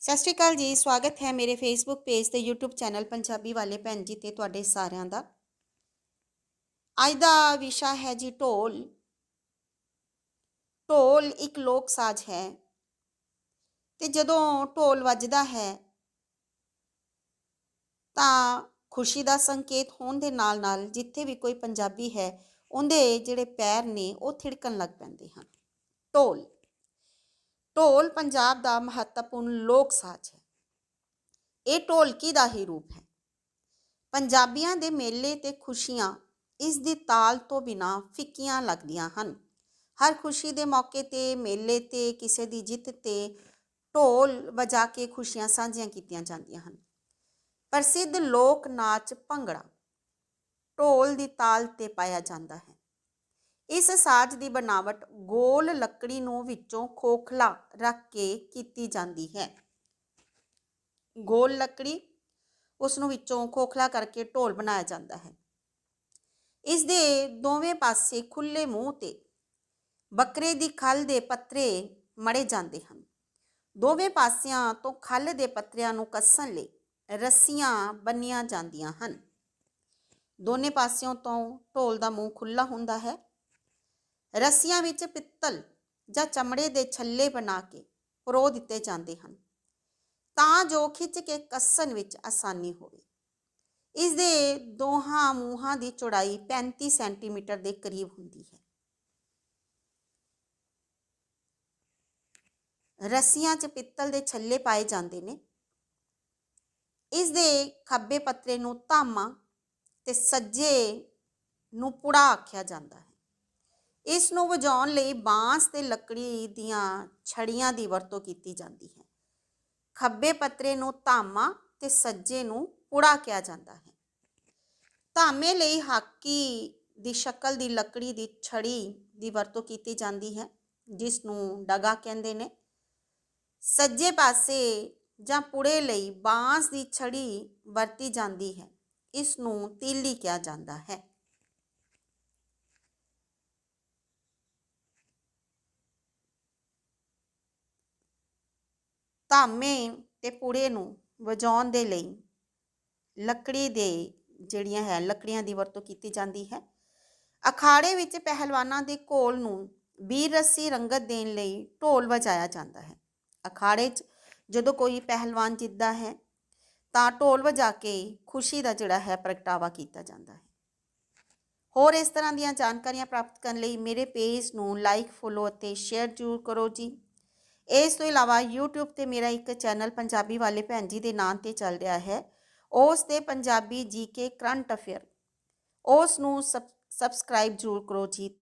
ਸਤਿ ਸ਼੍ਰੀ ਅਕਾਲ ਜੀ, ਸਵਾਗਤ ਹੈ ਮੇਰੇ ਫੇਸਬੁੱਕ ਪੇਜ ਤੇ YouTube ਚੈਨਲ ਪੰਜਾਬੀ ਵਾਲੇ ਭੈਣ ਜੀ ਤੇ ਤੁਹਾਡੇ ਸਾਰਿਆਂ ਦਾ। ਅੱਜ ਦਾ ਵਿਸ਼ਾ ਹੈ ਜੀ ਢੋਲ। ਢੋਲ ਇੱਕ ਲੋਕ ਸਾਜ਼ ਹੈ ਤੇ ਜਦੋਂ ਢੋਲ ਵੱਜਦਾ ਹੈ ਤਾਂ ਖੁਸ਼ੀ ਦਾ ਸੰਕੇਤ ਹੋਣ ਦੇ ਨਾਲ ਨਾਲ ਜਿੱਥੇ ਵੀ ਕੋਈ ਪੰਜਾਬੀ ਹੈ, ਉਹਦੇ ਜਿਹੜੇ ਪੈਰ ਨੇ ਉਹ ਥਿੜਕਣ ਲੱਗ ਪੈਂਦੇ ਹਨ। ਢੋਲ। ਢੋਲ ਪੰਜਾਬ ਦਾ ਮਹੱਤਵਪੂਰਨ ਲੋਕ ਸਾਜ਼ ਹੈ। ਇਹ ਢੋਲਕੀ ਦਾ ਹੀ ਰੂਪ ਹੈ। ਪੰਜਾਬੀਆਂ ਦੇ ਮੇਲੇ ਤੇ ਖੁਸ਼ੀਆਂ ਇਸ ਦੀ ਤਾਲ ਤੋਂ ਬਿਨਾ ਫਿੱਕੀਆਂ ਲੱਗਦੀਆਂ ਹਨ। ਹਰ ਖੁਸ਼ੀ ਦੇ ਮੌਕੇ ਤੇ, ਮੇਲੇ ਤੇ, ਕਿਸੇ ਦੀ ਜਿੱਤ ਤੇ ਢੋਲ ਵਜਾ ਕੇ ਖੁਸ਼ੀਆਂ ਸਾਂਝੀਆਂ ਕੀਤੀਆਂ ਜਾਂਦੀਆਂ ਹਨ। ਪ੍ਰਸਿੱਧ ਲੋਕ ਨਾਚ ਭੰਗੜਾ ਢੋਲ ਦੀ ਤਾਲ ਤੇ ਪਾਇਆ ਜਾਂਦਾ ਹੈ। ਇਸ ਸਾਜ਼ ਦੀ ਬਣਾਵਟ ਗੋਲ ਲੱਕੜੀ ਨੂੰ ਵਿੱਚੋਂ ਖੋਖਲਾ ਰੱਖ ਕੇ ਕੀਤੀ ਜਾਂਦੀ ਹੈ। ਗੋਲ ਲੱਕੜੀ ਉਸ ਨੂੰ ਵਿੱਚੋਂ ਖੋਖਲਾ ਕਰਕੇ ਢੋਲ ਬਣਾਇਆ ਜਾਂਦਾ ਹੈ। ਇਸ ਦੇ ਦੋਵੇਂ ਪਾਸੇ ਖੁੱਲੇ ਮੂੰਹ ਤੇ ਬੱਕਰੇ ਦੀ ਖੱਲ ਦੇ ਪੱਤਰੇ ਮੜੇ ਜਾਂਦੇ ਹਨ। ਦੋਵੇਂ ਪਾਸਿਆਂ ਤੋਂ ਖੱਲ ਦੇ ਪੱਤਰਿਆਂ ਨੂੰ ਕੱਸਣ ਲਈ ਰੱਸੀਆਂ ਬੰਨੀਆਂ ਜਾਂਦੀਆਂ ਹਨ। ਦੋਨੇ ਪਾਸਿਓਂ ਤੋਂ ਢੋਲ ਦਾ ਮੂੰਹ ਖੁੱਲਾ ਹੁੰਦਾ ਹੈ। ਰੱਸੀਆਂ ਵਿੱਚ ਪਿੱਤਲ ਜਾਂ ਚਮੜੇ ਦੇ ਛੱਲੇ ਬਣਾ ਕੇ ਪਰੋ ਦਿੱਤੇ ਜਾਂਦੇ ਹਨ। ਤਾਂ ਜੋ ਖਿੱਚ ਕੇ ਕੱਸਣ ਵਿੱਚ ਆਸਾਨੀ ਹੋਵੇ। ਇਸ ਦੇ ਦੋਹਾਂ ਮੂੰਹਾਂ ਦੀ ਚੌੜਾਈ 35 ਸੈਂਟੀਮੀਟਰ ਦੇ ਕਰੀਬ ਹੁੰਦੀ ਹੈ। ਰੱਸੀਆਂ 'ਚ ਪਿੱਤਲ ਦੇ ਛੱਲੇ ਪਾਏ ਜਾਂਦੇ ਨੇ। ਇਸ ਦੇ ਖੱਬੇ ਪੱਤਰੇ ਨੂੰ ਧਾਮਾ ਤੇ ਸੱਜੇ ਨੂੰ ਪੁੜਾ ਆਖਿਆ ਜਾਂਦਾ ਹੈ। ਇਸ ਨੂੰ ਵਜਾਉਣ ਲਈ ਬਾਂਸ ਤੇ ਲੱਕੜੀ ਦੀਆਂ ਛੜੀਆਂ ਦੀ ਵਰਤੋਂ ਕੀਤੀ ਜਾਂਦੀ ਹੈ। ਖੱਬੇ ਪੱਤਰੇ ਨੂੰ ਧਾਮਾ ਤੇ ਸੱਜੇ ਨੂੰ ਪੁੜਾ ਕਿਹਾ ਜਾਂਦਾ ਹੈ। ਧਾਮੇ ਲਈ ਹਾਕੀ ਦੀ ਸ਼ਕਲ ਦੀ ਲੱਕੜੀ ਦੀ ਛੜੀ ਦੀ ਵਰਤੋਂ ਕੀਤੀ ਜਾਂਦੀ ਹੈ, ਜਿਸ ਨੂੰ ਡਗਾ ਕਹਿੰਦੇ ਨੇ। ਸੱਜੇ ਪਾਸੇ ਜਾਂ ਪੁੜੇ ਲਈ ਬਾਂਸ ਦੀ ਛੜੀ ਵਰਤੀ ਜਾਂਦੀ ਹੈ, ਇਸ ਨੂੰ ਤੀਲੀ ਕਿਹਾ ਜਾਂਦਾ ਹੈ। ਧਾਮੇ ਤੇ ਪੂੜੇ ਨੂੰ ਵਜਾਉਣ ਦੇ ਲਈ ਲੱਕੜੀ ਦੇ ਜਿਹੜੀਆਂ ਹੈ, ਲੱਕੜੀਆਂ ਦੀ ਵਰਤੋਂ ਕੀਤੀ ਜਾਂਦੀ ਹੈ। ਅਖਾੜੇ ਵਿੱਚ ਪਹਿਲਵਾਨਾਂ ਦੇ ਘੋਲ ਨੂੰ ਵੀਰ ਰੱਸੀ ਰੰਗਤ ਦੇਣ ਲਈ ਢੋਲ ਵਜਾਇਆ ਜਾਂਦਾ ਹੈ। ਅਖਾੜੇ 'ਚ ਜਦੋਂ ਕੋਈ ਪਹਿਲਵਾਨ ਜਿੱਤਦਾ ਹੈ, ਤਾਂ ਢੋਲ ਵਜਾ ਕੇ ਖੁਸ਼ੀ ਦਾ ਜਿਹੜਾ ਹੈ, ਪ੍ਰਗਟਾਵਾ ਕੀਤਾ ਜਾਂਦਾ ਹੈ। ਹੋਰ ਇਸ ਤਰ੍ਹਾਂ ਦੀਆਂ ਜਾਣਕਾਰੀਆਂ ਪ੍ਰਾਪਤ ਕਰਨ ਲਈ ਮੇਰੇ ਪੇਜ ਨੂੰ ਲਾਈਕ ਫੋਲੋ ਅਤੇ ਸ਼ੇਅਰ ਜ਼ਰੂਰ ਕਰੋ ਜੀ। ਇਸ ਤੋਂ ਇਲਾਵਾ YouTube ਤੇ ਮੇਰਾ ਇੱਕ ਚੈਨਲ ਪੰਜਾਬੀ ਵਾਲੇ ਭੈਣ ਜੀ ਦੇ ਨਾਂ ਤੇ ਚੱਲ ਰਿਹਾ ਹੈ। ਉਸ ਤੇ ਪੰਜਾਬੀ ਜੀਕੇ ਕਰੰਟ ਅਫੇਅਰ। ਉਸ ਨੂੰ ਸਬਸਕ੍ਰਾਈਬ ਜ਼ਰੂਰ ਕਰੋ ਜੀ।